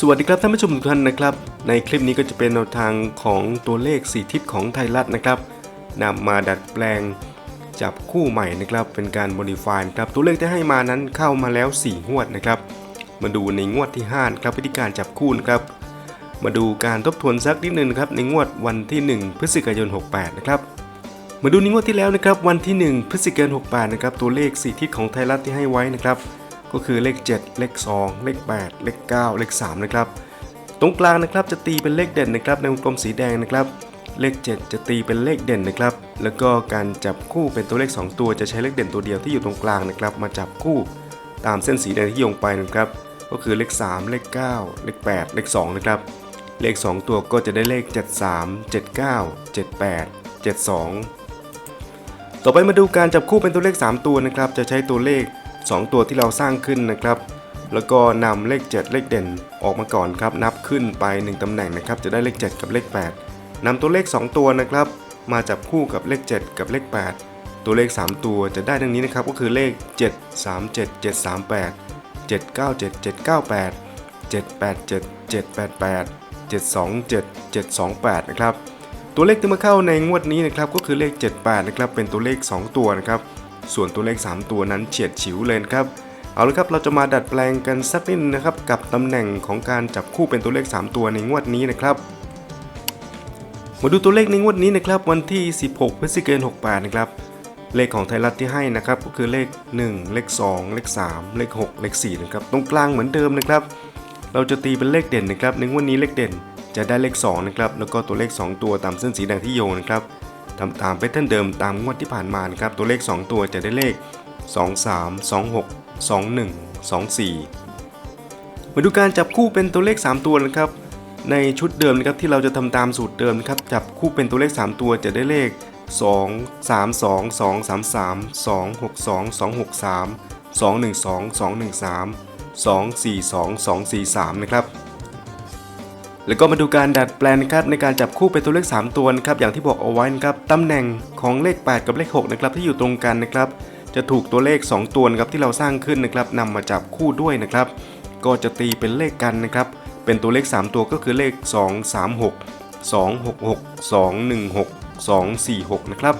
สวัสดีครับท่านผู้ชมทุกท่านนะครับ ในคลิปนี้ก็จะเป็นแนวทางของตัวเลขสีทิศของไทยรัฐนะครับนำมาดัดแปลงจับคู่ใหม่นะครับเป็นการ modify นะครับตัวเลขที่ให้มานั้นเข้ามาแล้ว 4 งวดนะครับ มาดูในงวดที่5นะครับวิธีการจับคู่นะครับ มาดูการทบทวนสักนิดนึงนครับในงวดวันที่ 1 พฤศจิกายน 68 นะครับมาดูในงวดที่แล้วนะครับวันที่ 1 พฤศจิกายน 68 นะครับตัวเลขสีทิศของไทยรัฐที่ให้ไว้นะครับ ก็คือเลข 7 เลข 2 เลข 8 เลข 9 เลข 3 นะครับ ตรงกลางนะครับจะตีเป็นเลขเด่นนะครับ ในวงกลมสีแดงนะครับ เลข 7 จะตีเป็นเลขเด่นนะครับ แล้วก็การจับคู่เป็นตัวเลข 2 ตัวจะใช้เลขเด่นตัวเดียวที่อยู่ตรงกลางนะครับ มาจับคู่ตามเส้นสีแดงที่โยงไปนะครับ ก็คือเลข 3 เลข 9 เลข 8 เลข 2 นะครับ เลข 2 ตัวก็จะได้เลข 73 79 78 72 ต่อไปมาดูการจับคู่เป็นตัวเลข 3 ตัวนะครับ จะใช้ตัวเลข 2 ตัวที่เราสร้างขึ้นนะครับ แล้วก็นำเลข 7 เลขเด่นออกมาก่อนครับ นับขึ้นไป 1ตำแหน่งนะครับ จะได้เลข 7 กับเลข 8นำตัวเลข 2 ตัวนะครับ มาจับคู่กับเลข 7 กับเลข 8 ตัวเลข 3 ตัวจะได้ดังนี้นะครับ ก็คือเลข 7 3 7 7 3 8 7 9 7 7 9 8 7 8 7 7 8 8 7 2 7 7 2 8 นะครับ ตัวเลขที่มาเข้าในงวดนี้นะครับก็คือเลข 78 นะครับ เป็นตัวเลข 2 ตัวนะครับ ส่วนตัวเลข 3 ตัวนั้นเฉียดฉิวเลยครับ เอาละครับเราจะมาดัดแปลงกันสักนิดนนะครับกับตำแหน่งของการจับคู่เป็นตัวเลข 3 ตัวในงวดนี้นะครับมาดูตัวเลขในงวดนี้นะครับวันที่ 16 พฤศจิกายน 68 นะครับเลขของไทยรัฐที่ให้นะครับก็คือเลข 1 เลข 2 เลข 3 เลข 6 เลข4นะครับตรงกลางเหมือนเดิมนะครับ เราจะตีเป็นเลขเด่นนะครับในงวดนี้เลขเด่นจะได้เลข2นะครับแล้วก็ตัวเลข 2 ตัวตามเส้นสีแดงที่โยงนะครับ ทำตามแพทเทิร์นเดิมตามงวดที่ผ่านมานะครับ ตัวเลข 2 ตัวจะได้เลข 2 3 2 6 2 1 2 4 มาดูการจับคู่เป็นตัวเลข 3 ตัวนะครับ ในชุดเดิมนะครับที่เราจะทำตามสูตรเดิมนะครับ จับคู่เป็นตัวเลข 3 ตัวจะได้เลข 2 3 2 2 3 3 2 6 2 2 6 3 2 1 2 2 1 3 2 4 2 2 4 3 นะครับ แล้วก็มาดูการดัดแปลงนครับในการจับคู่เป็นตัวเลข 3 ตัวนะครับอย่างที่บอกเอาไว้นะครับตำแหน่งของเลข 8 กับเลข6นะครับที่อยู่ตรงกันนะครับจะถูกตัวเลข 2 ตัวนะครับที่เราสร้างขึ้นนะครับนำมาจับคู่ด้วยนะครับ ก็จะตีเป็นเลขกันนะครับเป็นตัวเลข 3 ตัวก็คือเลข 2 3 6 2 6 6 2 1 6 2 4 6 นะครับ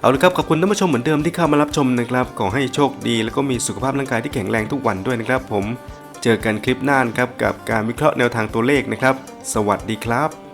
เอาละครับขอบคุณท่านผู้ชมเหมือนเดิมที่เข้ามารับชมนะครับ ขอให้โชคดี แล้วก็มีสุขภาพร่างกายที่แข็งแรงทุกวันด้วยนะครับผม เจอกันคลิปหน้านะครับกับการวิเคราะห์แนวทางตัวเลขนะครับ สวัสดีครับ